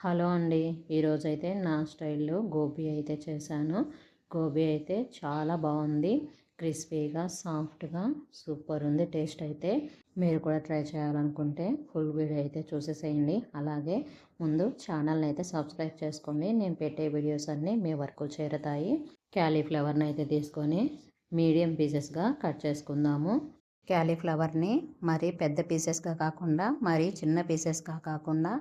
Hello అండి. ఈరోజైతే నా స్టైల్లో గోబీ అయితే చేశాను. గోబీ అయితే చాలా బాగుంది క్రిస్పీగా సాఫ్ట్గా సూపర్ ఉంది టేస్ట్ అయితే. మీరు కూడా ట్రై చేయాలనుకుంటే ఫుల్ వీడియో అయితే చూసేసేయండి. అలాగే ముందు ఛానల్ని అయితే సబ్స్క్రైబ్ చేసుకోండి. నేను పెట్టే వీడియోస్ అన్నీ మీ వరకు చేరుతాయి. క్యాలీఫ్లవర్ని అయితే తీసుకొని మీడియం పీసెస్గా కట్ చేసుకుందాము. క్యాలీఫ్లవర్ని మరీ పెద్ద పీసెస్గా కాకుండా మరీ చిన్న పీసెస్గా కాకుండా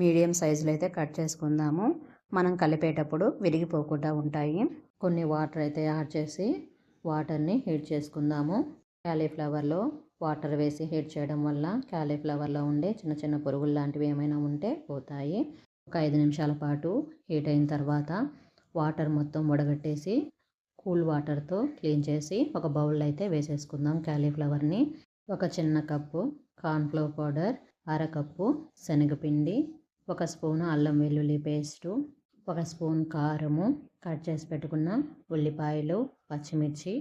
మీడియం సైజులో అయితే కట్ చేసుకుందాము. మనం కలిపేటప్పుడు విరిగిపోకుండా ఉంటాయి. కొన్ని వాటర్ అయితే యాడ్ చేసి వాటర్ని హీట్ చేసుకుందాము. క్యాలీఫ్లవర్లో వాటర్ వేసి హీట్ చేయడం వల్ల క్యాలీఫ్లవర్లో ఉండే చిన్న చిన్న పురుగులు లాంటివి ఏమైనా ఉంటే పోతాయి. ఒక ఐదు నిమిషాల పాటు హీట్ అయిన తర్వాత వాటర్ మొత్తం వడగట్టేసి కూల్ వాటర్తో క్లీన్ చేసి ఒక బౌల్ అయితే వేసేసుకుందాం క్యాలీఫ్లవర్ని. ఒక చిన్న కప్పు కార్న్ఫ్లవర్ పౌడర్ అరకప్పు శనగపిండి ఒక స్పూను అల్లం వెల్లుల్లి పేస్టు ఒక స్పూన్ కారము కట్ చేసి పెట్టుకున్న ఉల్లిపాయలు పచ్చిమిర్చి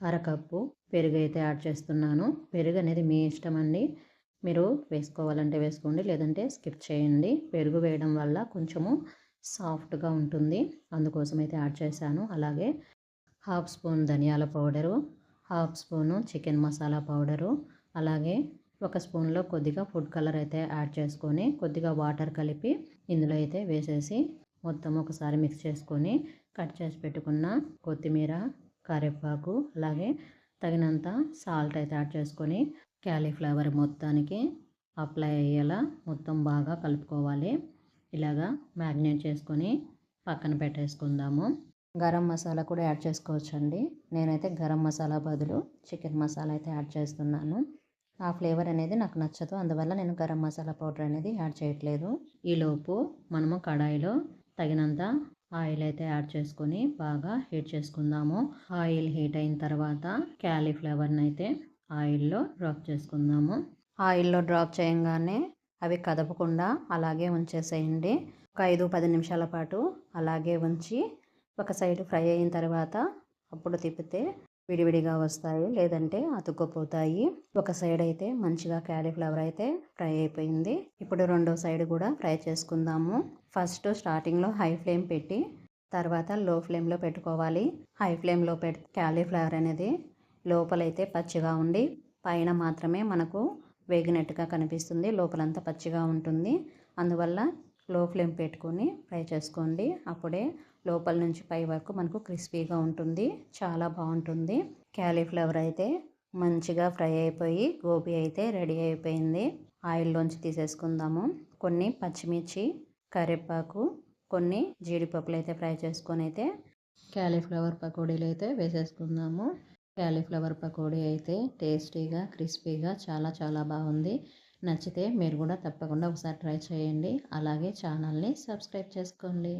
అరకప్పు పెరుగు అయితే యాడ్ చేస్తున్నాను. పెరుగు అనేది మీ ఇష్టం అండి. మీరు వేసుకోవాలంటే వేసుకోండి లేదంటే స్కిప్ చేయండి. పెరుగు వేయడం వల్ల కొంచెము సాఫ్ట్గా ఉంటుంది. అందుకోసం అయితే యాడ్ చేశాను. అలాగే హాఫ్ స్పూన్ ధనియాల powder half spoon chicken masala powder అలాగే ఒక స్పూన్లో కొద్దిగా ఫుడ్ కలర్ అయితే యాడ్ చేసుకొని కొద్దిగా వాటర్ కలిపి ఇందులో అయితే వేసేసి మొత్తం ఒకసారి మిక్స్ చేసుకొని కట్ చేసి పెట్టుకున్న కొత్తిమీర కరివేపాకు అలాగే తగినంత సాల్ట్ అయితే యాడ్ చేసుకొని క్యాలీఫ్లవర్ మొత్తానికి అప్లై అయ్యేలా మొత్తం బాగా కలుపుకోవాలి. ఇలాగా మ్యారినేట్ చేసుకొని పక్కన పెట్టేసుకుందాము. గరం మసాలా కూడా యాడ్ చేసుకోవచ్చండి. నేనైతే గరం మసాలా బదులు చికెన్ మసాలా అయితే యాడ్ చేస్తున్నాను. ఆ ఫ్లేవర్ అనేది నాకు నచ్చదు. అందువల్ల నేను గరం మసాలా పౌడర్ అనేది యాడ్ చేయట్లేదు. ఈలోపు మనము కడాయిలో తగినంత ఆయిల్ అయితే యాడ్ చేసుకొని బాగా హీట్ చేసుకుందాము. ఆయిల్ హీట్ అయిన తర్వాత క్యాలీఫ్లవర్ని అయితే ఆయిల్లో డ్రాప్ చేసుకుందాము. ఆయిల్లో డ్రాప్ చేయగానే అవి కదపకుండా అలాగే ఉంచేసేయండి. ఒక ఐదు పది నిమిషాల పాటు అలాగే ఉంచి ఒక సైడ్ ఫ్రై అయిన తర్వాత అప్పుడు తిప్పితే విడివిడిగా వస్తాయి లేదంటే అతుక్కుపోతాయి. ఒక సైడ్ అయితే మంచిగా క్యాలీఫ్లవర్ అయితే ఫ్రై అయిపోయింది. ఇప్పుడు రెండో సైడ్ కూడా ఫ్రై చేసుకుందాము. ఫస్ట్ స్టార్టింగ్లో హై ఫ్లేమ్ పెట్టి తర్వాత లో ఫ్లేమ్లో పెట్టుకోవాలి. హై ఫ్లేమ్లో పెట్ క్యాలీఫ్లవర్ అనేది లోపలైతే పచ్చిగా ఉండి పైన మాత్రమే మనకు వేగినట్టుగా కనిపిస్తుంది. లోపలంతా పచ్చిగా ఉంటుంది. అందువల్ల లో ఫ్లేమ్ పెట్టుకొని ఫ్రై చేసుకోండి. అప్పుడే లోపల నుంచి పై వరకు మనకు క్రిస్పీగా ఉంటుంది. చాలా బాగుంటుంది. క్యాలీఫ్లవర్ అయితే మంచిగా ఫ్రై అయిపోయి గోబీ అయితే రెడీ అయిపోయింది. ఆయిల్లోంచి తీసేసుకుందాము. కొన్ని పచ్చిమిర్చి కరివేపాకు కొన్ని జీడిపప్పులు అయితే ఫ్రై చేసుకొని అయితే క్యాలీఫ్లవర్ పకోడీలు అయితే వేసేసుకుందాము. క్యాలీఫ్లవర్ పకోడీ అయితే టేస్టీగా క్రిస్పీగా చాలా చాలా బాగుంది. నచ్చితే మీరు కూడా తప్పకుండా ఒకసారి ట్రై చేయండి. అలాగే ఛానల్ని సబ్స్క్రైబ్ చేసుకోండి.